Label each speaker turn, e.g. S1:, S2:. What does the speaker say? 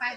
S1: পাই